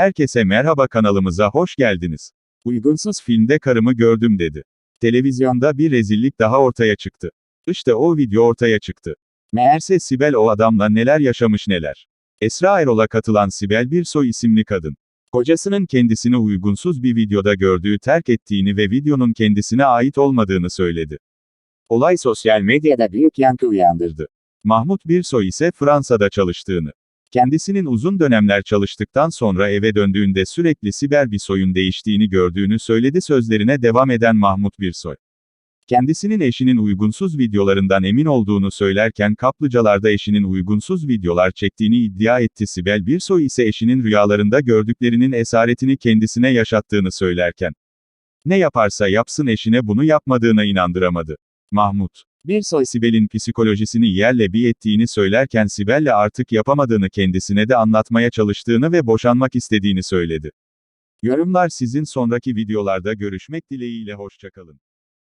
Herkese merhaba kanalımıza hoş geldiniz. Uygunsuz filmde karımı gördüm dedi. Televizyonda bir rezillik daha ortaya çıktı. İşte o video ortaya çıktı. Meğerse Sibel o adamla neler yaşamış neler. Esra Erol'a katılan Sibel Birsoy isimli kadın. Kocasının kendisini uygunsuz bir videoda gördüğü terk ettiğini ve videonun kendisine ait olmadığını söyledi. Olay sosyal medyada büyük yankı uyandırdı. Mahmut Birsoy ise Fransa'da çalıştığını, kendisinin uzun dönemler çalıştıktan sonra eve döndüğünde sürekli Sibel Birsoy'un değiştiğini gördüğünü söyledi sözlerine devam eden Mahmut Birsoy. Kendisinin eşinin uygunsuz videolarından emin olduğunu söylerken kaplıcalarda eşinin uygunsuz videolar çektiğini iddia etti Sibel Birsoy ise eşinin rüyalarında gördüklerinin esaretini kendisine yaşattığını söylerken. Ne yaparsa yapsın eşine bunu yapmadığına inandıramadı. Mahmut. Birsoy Sibel'in psikolojisini yerle bir ettiğini söylerken Sibel'le artık yapamadığını kendisine de anlatmaya çalıştığını ve boşanmak istediğini söyledi. Yorumlar sizin sonraki videolarda görüşmek dileğiyle hoşçakalın.